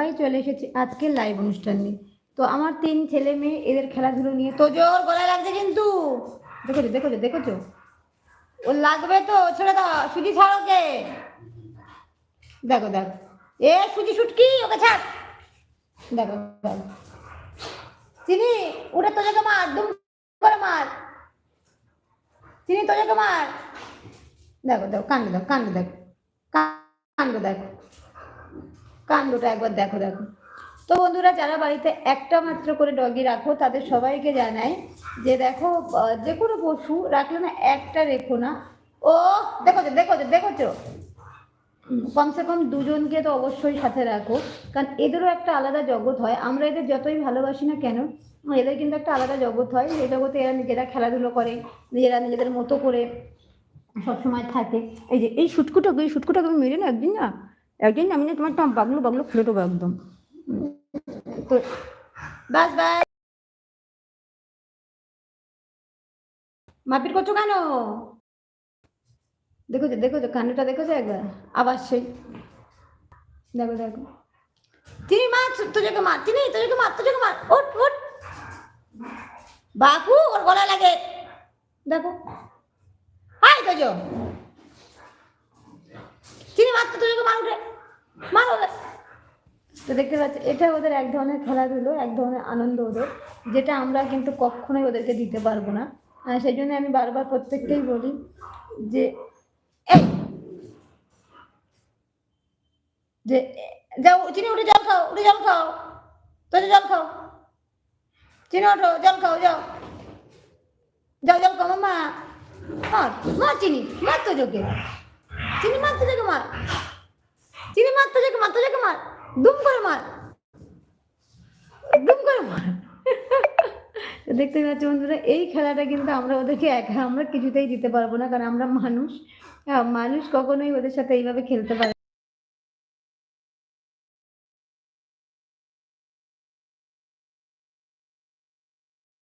সবাই চলে এসেছে আজকের লাইভ অনুষ্ঠান নিয়ে। তো আমার তিন ছেলে মেয়ে, এদের খেলাধুলো নিয়ে তো জোর গলায় লাগছে কিন্তু। দেখেছ দেখেছ দেখেছ? ও লাগবে তো, ছেড়ে দাও, সুজি ছাড়োকে দেখো দেখো। এ সুজি শুটকি ওকে ছাড়। দেখো দেখো। চিনি, উঠে তোজকে মার, দুম করে মার। চিনি, তোজকে মার। দেখো দেখো, কাণ্ড দেখো কাণ্ড দেখো কাণ্ড দেখো। কাণ্ডটা একবার দেখো দেখো। তো বন্ধুরা, যারা বাড়িতে একটা মাত্র করে ডগি রাখো, তাদের সবাইকে জানাই যে দেখো যে কোনো পশু রাখলে না একটা রেখো না। ও, দেখো দেখো দেখো কমসে কম দুজনকে তো অবশ্যই সাথে রাখো, কারণ এদেরও একটা আলাদা জগৎ হয়। আমরা এদের যতই ভালোবাসি না কেন, এদের কিন্তু একটা আলাদা জগৎ হয়। এই জগতে এরা নিজেরা খেলাধুলো করে, নিজেরা নিজেদের মতো করে সবসময় থাকে। এই যে, এই সুটকুটাকে এই সুটকুটাকে আমি মেরে না একদিন না? একদিন আমি না তোমার বাগলো বাগলো খুলে দেবো একদম। তো বাস বাস। মারপিট করছ কেন? দেখো তো দেখো তো কান্ডটা দেখেছ একবার। আবার সেই। দেখো দেখো। তিনি মার তোজকে মার তিনি তোজকে মার তোজকে মার ওট ওট বাপু ওর গলা লাগে। দেখো। হাই তোজো। চিনি মারতো তোজকে মার উঠে তো দেখতে পাচ্ছি, এটা ওদের এক ধরনের খেলাধুলো, এক ধরনের আনন্দ ওদের, যেটা আমরা কিন্তু কখনোই ওদেরকে দিতে পারব না। সেই জন্য আমি বারবার প্রত্যেককেই বলি যে যে, যাও, চিনি উঠে জল খাও, উঠে জল খাও তো জল খাও। চিনি ওঠো, জল খাও, যাও। যাও, জল খাও মামা মার মার চিনি, মার তো যোগে চিনি মার তো যোগে মার। চিনি মার তো যোগে মার তো যোগে মার। দুম করে মার। দুম করে মার। দেখতে পাচ্ছি বন্ধুরা, এই খেলাটা কিন্তু আমরা ওদেরকে একা, আমরা কিছুতেই দিতে পারব না, কারণ আমরা মানুষ। মানুষ কখনোই ওদের সাথে এইভাবে খেলতে পারে